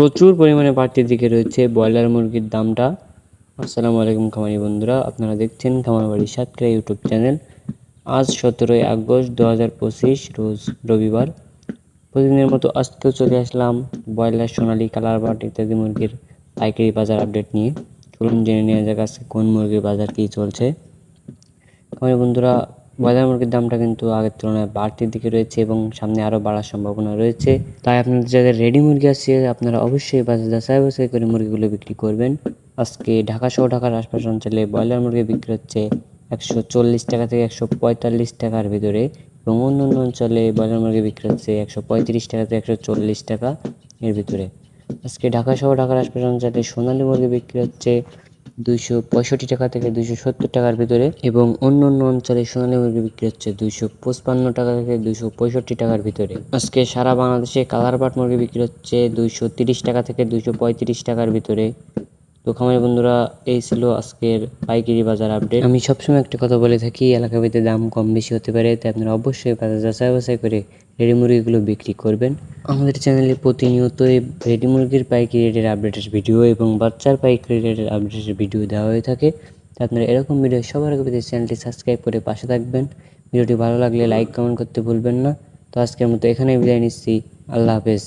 প্রচুর পরিমাণে বাড়তির দিকে রয়েছে ব্রয়লার মুরগির দামটা। আসসালামু আলাইকুম খামারি বন্ধুরা, আপনারা দেখছেন খামার বাড়ি সাতক্ষীরা ইউটিউব চ্যানেল। আজ সতেরোই আগস্ট দু হাজার পঁচিশ, রোজ রবিবার। প্রতিদিনের মতো আজকেও চলে আসলাম ব্রয়লার, সোনালি, কালার বাট ইত্যাদি মুরগির পাইকারি বাজার আপডেট নিয়ে। চলুন জেনে নেওয়া যাক আজকে কোন মুরগির বাজার কী চলছে। খামারি বন্ধুরা ব্রয়লার মুরগির দামটা কিন্তু আগের তুলনায় বাড়তির দিকে রয়েছে এবং সামনে আরও বাড়ার সম্ভাবনা রয়েছে। তাই আপনাদের যাদের রেডি মুরগি আছে, আপনারা অবশ্যই বাজার যাচাই করে মুরগিগুলো বিক্রি করবেন। আজকে ঢাকা সহ ঢাকার আশপাশ অঞ্চলে ব্রয়লার মুরগি বিক্রি হচ্ছে একশো চল্লিশ টাকা থেকে একশো পঁয়তাল্লিশ টাকার ভিতরে এবং অন্য অন্য অঞ্চলে ব্রয়লার মুরগি বিক্রি হচ্ছে একশো পঁয়ত্রিশ টাকা থেকে একশো চল্লিশ টাকা এর ভিতরে। আজকে ঢাকা সহ ঢাকার আশপাশ অঞ্চলে সোনালী মুরগি বিক্রি হচ্ছে দুইশো পঁয়ষট্টি টাকা থেকে দুইশো সত্তর টাকার ভিতরে এবং অন্য অন্য অঞ্চলে সোনালী মুরগি বিক্রি হচ্ছে দুইশো পঁচপান্ন টাকা থেকে দুইশো পঁয়ষট্টি টাকার ভিতরে। আজকে সারা বাংলাদেশে কালার পাট মুরগি বিক্রি হচ্ছে দুইশো তিরিশ টাকা থেকে দুইশো পঁয়ত্রিশ টাকার ভিতরে। তো খামারি বন্ধুরা, এই ছিল আজকের পাইকারি বাজার আপডেট আমি সবসময় একটা কথা বলে থাকি এলাকা ভেদে দাম কম বেশি হতে পারে, তাই আপনারা অবশ্যই বাজার যাচাই বাছাই করে রেডি মুরগিগুলো বিক্রি করবেন। আমাদের চ্যানেলে প্রতিনিয়তই রেডি মুরগির পাইকারি রেটের আপডেটের ভিডিও এবং বাচ্চার পাইকারি রেটের আপডেটের ভিডিও দেওয়া হয়ে থাকে। তাই আপনারা এরকম ভিডিও সবার আগে চ্যানেলটি সাবস্ক্রাইব করে পাশে থাকবেন। ভিডিওটি ভালো লাগলে লাইক কমেন্ট করতে ভুলবেন না। তো আজকের মতো এখানেই বিদায় নিচ্ছি। আল্লাহ হাফেজ।